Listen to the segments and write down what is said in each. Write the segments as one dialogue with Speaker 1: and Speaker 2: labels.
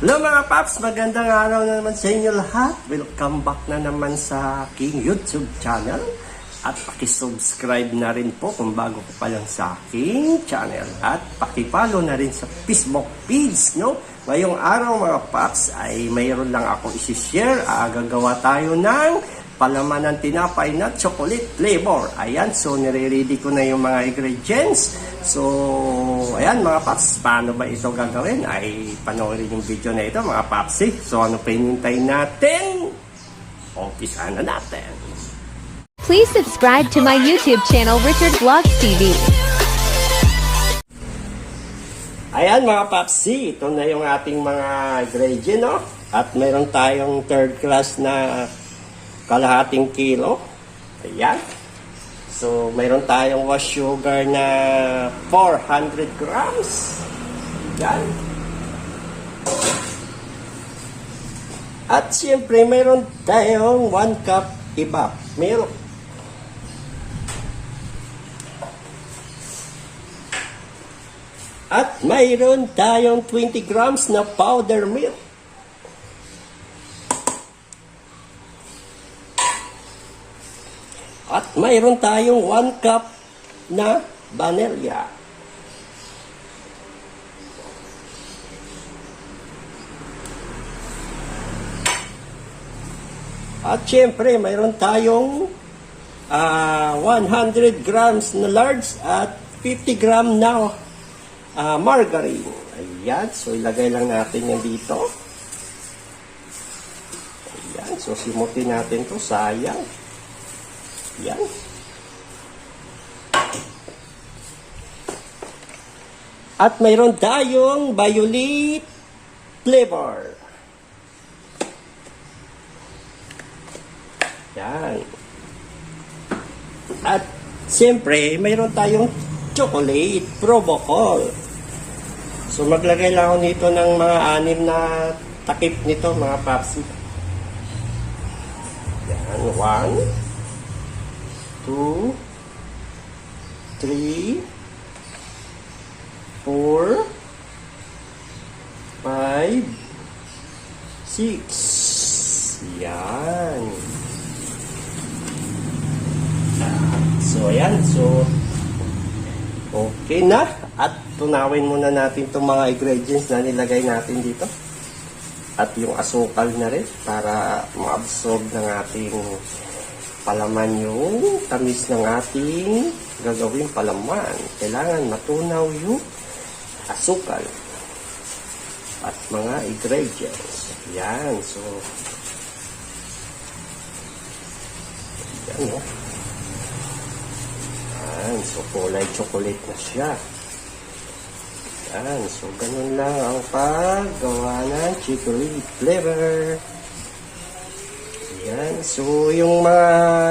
Speaker 1: Hello mga paps, magandang araw na naman sa inyo lahat. Welcome back na naman sa aking YouTube channel. At pakisubscribe na rin po kung bago ko pa lang sa aking channel. At pakipollow na rin sa Facebook page, no? Ngayong araw mga paps ay mayroon lang ako isi-share. Ah, gagawa tayo ng palaman ng tinapay na chocolate flavor. Ayan, so nire-ready ko na yung mga ingredients. So, ayan mga paps, paano ba ito gagawin? Ay panoorin yung video na ito mga papsi. So, ano pa hinintay natin? Umpisa na natin.
Speaker 2: Please subscribe to my YouTube channel Richard Vlogs TV.
Speaker 1: Ayan mga papsi, ito na yung ating mga ingredient, no? At meron tayong third class na kalahating kilo. Ayan. So, mayroon tayong wash sugar na 400 grams. Ayan. At siyempre, mayroon tayong 1 cup iba milk. At mayroon tayong 20 grams na powder milk. Mayroon tayong 1 cup na vanilla. At syempre, mayroon tayong ah, 100 grams na large at 50 gram na ah, margarine. Ayan, so ilagay lang natin yan dito. Ayan, so simutin natin to sayang. Ayan. At mayroon tayong violet flavor. Yan. At siyempre, mayroon tayong chocolate provocol. So maglagay lang ako nito ng mga anim na takip nito, mga papsi. Yan, one, two, three, four, five, six. Yan. So, ayan. So, okay na. At tunawin muna natin itong mga ingredients na nilagay natin dito. At yung asukal na rin para ma-absorb ng ating palaman yung tamis ng ating gagawing palaman. Kailangan matunaw yung asukal at mga ingredients. Yan. So, yan o. Yan. So, kulay chocolate na siya. Yan. So, ganun lang ang paggawa ng chocolate flavor. So, yung mga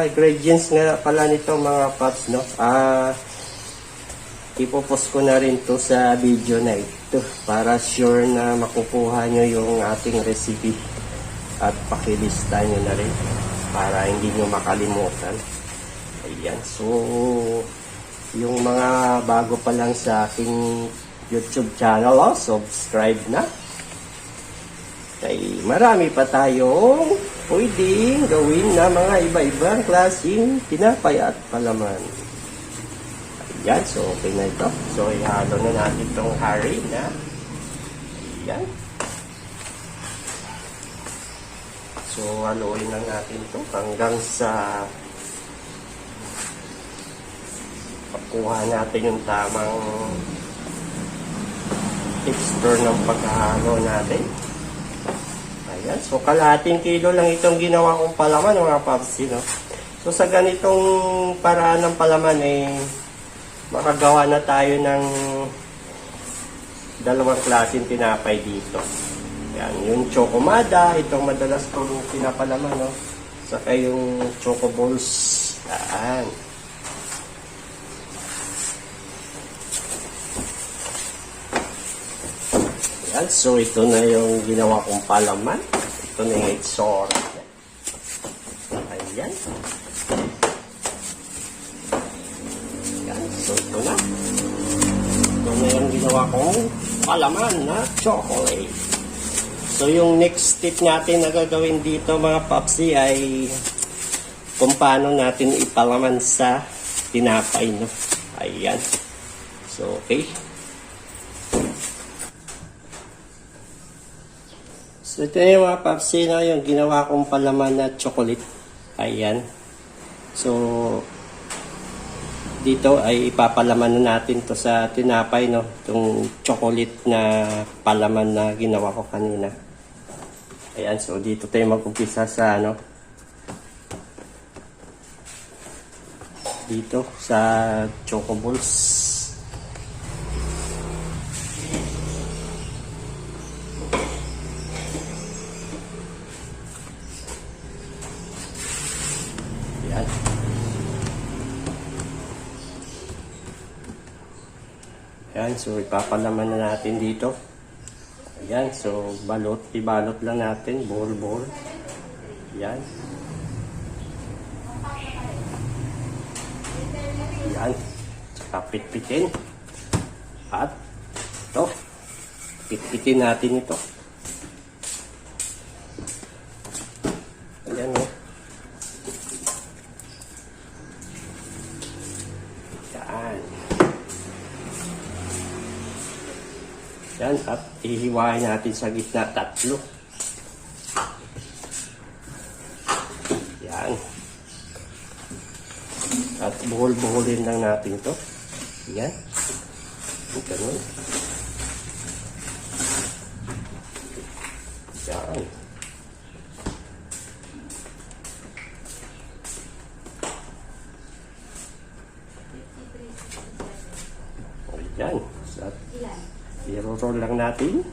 Speaker 1: ingredients nga pala nito, mga paps, no? Ah, ipopost ko na rin to sa video na ito para sure na makukuha nyo yung ating recipe at pakilista nyo na rin para hindi nyo makalimutan. Ayan. So, yung mga bago pa lang sa aking YouTube channel, oh, subscribe na. Kay marami pa tayong pwedeng gawin na mga iba-ibang klaseng tinapay at palaman. Ayan, so okay na ito. So, ihalo na natin itong harina. Ayan. So, haluin lang natin ito hanggang sa pagkuha natin yung tamang texture ng pagkahalo natin. Ayan. So, kalahating kilo lang itong ginawa kong palaman, mga paps, no? So, sa ganitong paraan ng palaman, eh, makagawa na tayo ng dalawang klaseng tinapay dito. Yan, yung chokomada, itong madalas kong pinapalaman, no? Saka yung choco balls. Yan. Yan, so ito na yung ginawa kong palaman. Ito na yung itsura. Ayan. Yan, so ito na. Ito na yung ginawa kong palaman na chocolate. So yung next step natin na gagawin dito mga papsi ay kung paano natin ipalaman sa tinapay no. Ayan. So okay. So ito na yung mga papsi na yung ginawa kong palaman na chocolate. Ayan. So dito ay ipapalaman na natin to sa tinapay no? Itong chocolate na palaman na ginawa ko kanina. Ayan. So dito tayo mag-umpisa sa ano? Dito sa choco balls ayan Ayan, so ipapalaman na natin dito. Ayan, so balot, ibalot lang natin, ball-ball. Ayan. Ayan. Saka pitpitin. At ito, pitpitin natin ito. Ayan, oh. Ayan. Yan, at ihiwain natin sa gitna tatlo. Yan. At buhol-buholin lang natin to. Yan. Ganun. Yan. Yan. At I-roll lang natin.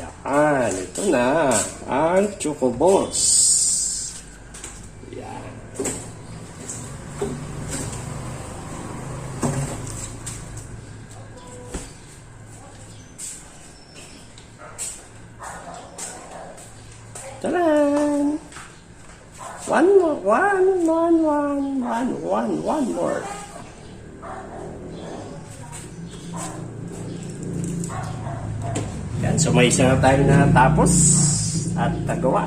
Speaker 1: Yan. Ito na. Ang Choco Balls. Yan. Taran! One more, one, one, one, one, one, one more. Yan, so may isa na tayo na tapos at nagawa.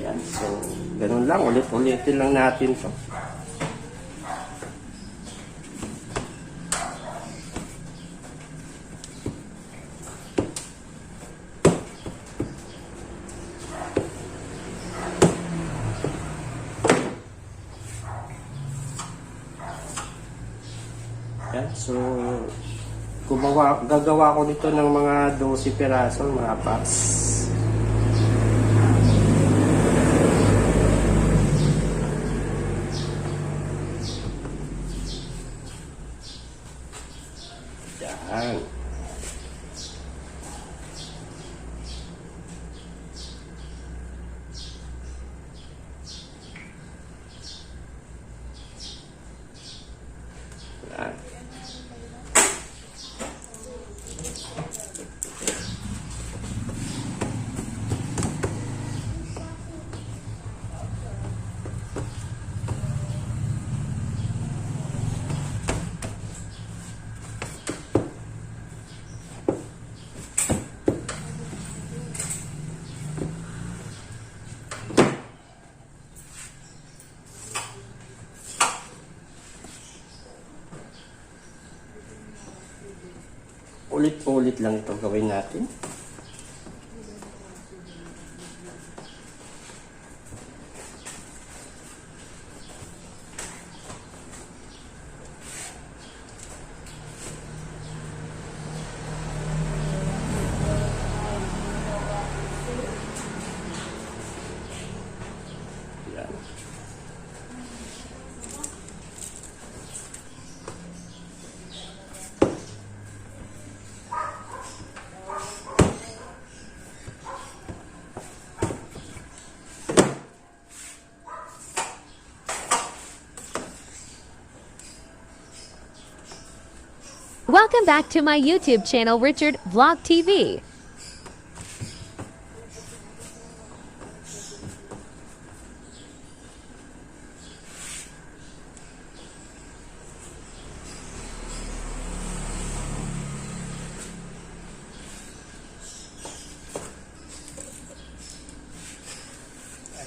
Speaker 1: Yan, so ganun lang, ulit-ulitin lang natin to. Yan, so gumawa, gagawa ko nito ng mga 12 piraso, mga packs. Yan. Yan. Ulit-ulit lang ito gawin natin.
Speaker 2: back to my YouTube channel, Richard Vlog TV.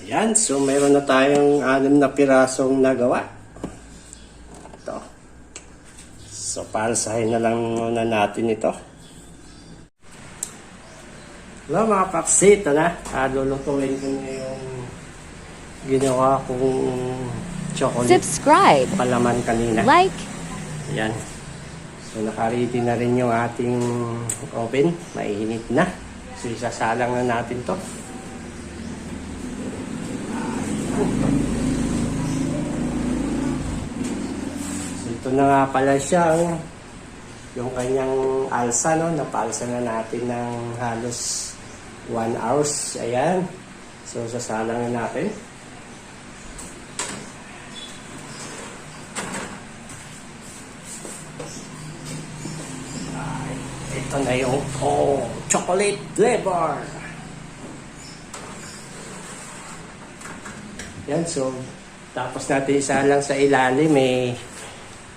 Speaker 1: Ayan, so meron na tayong anim na pirasong nagawa. Palsahin na lang muna natin ito. Hello mga papsi, ito na. Ah, lulutuin ko na yung ginawa kong chocolate
Speaker 2: Subscribe.
Speaker 1: palaman kanina.
Speaker 2: Like.
Speaker 1: Ayan. So, nakaready na rin yung ating oven. Mainit na. So, isasalang na natin to. So, ito na nga pala siya. oh. Yung kanyang alsa, no? Napaalsa na natin ng halos 1 hours. Ayan. So, sasalang na natin. Ito na yung oh, chocolate flavor. Yan, so, tapos natin isa lang sa ilalim, may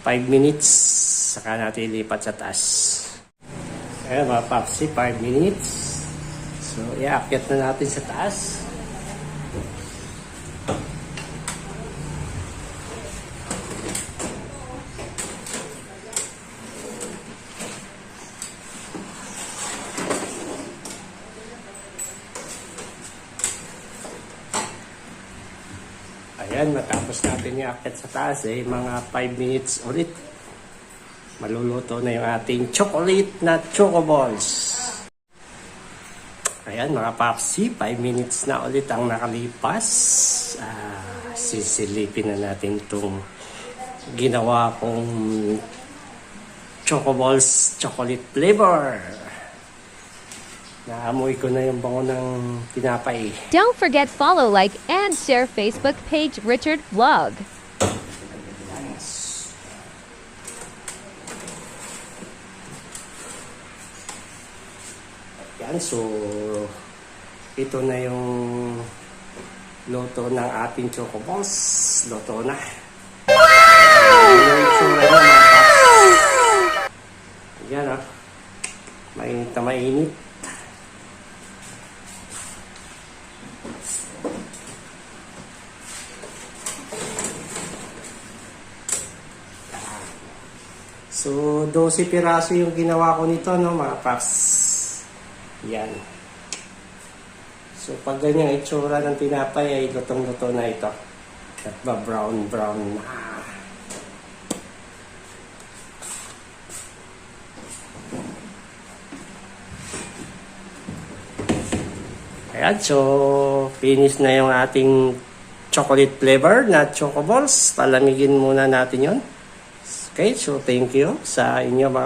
Speaker 1: 5 minutes, saka natin ilipat sa taas. Ayan, mga papsi, 5 minutes. So, iakyat na natin sa taas. Ayan, matapos natin iakyat sa taas, eh, mga 5 minutes ulit. Maluluto na yung ating chocolate na choco balls. Ayan mga papsi, 5 minutes na ulit ang nakalipas. Ah, sisilipin na natin itong ginawa kong choco balls chocolate flavor. Naamoy ko na yung bango ng tinapay.
Speaker 2: Don't forget follow, like, and share Facebook page Richard Vlog.
Speaker 1: Yan, so ito na yung loto ng ating choco balls. Loto na. Wow! Yan ah. Mainit na mainit. So, 12 piraso yung ginawa ko nito, no, mga paps. Yan. So, pag ganyan itsura ng tinapay ay lutong-luto na ito. At ba brown-brown na. Ayan, so finish na yung ating chocolate flavor na choco balls. Palamigin muna natin yon. Okay, so thank you sa inyo mga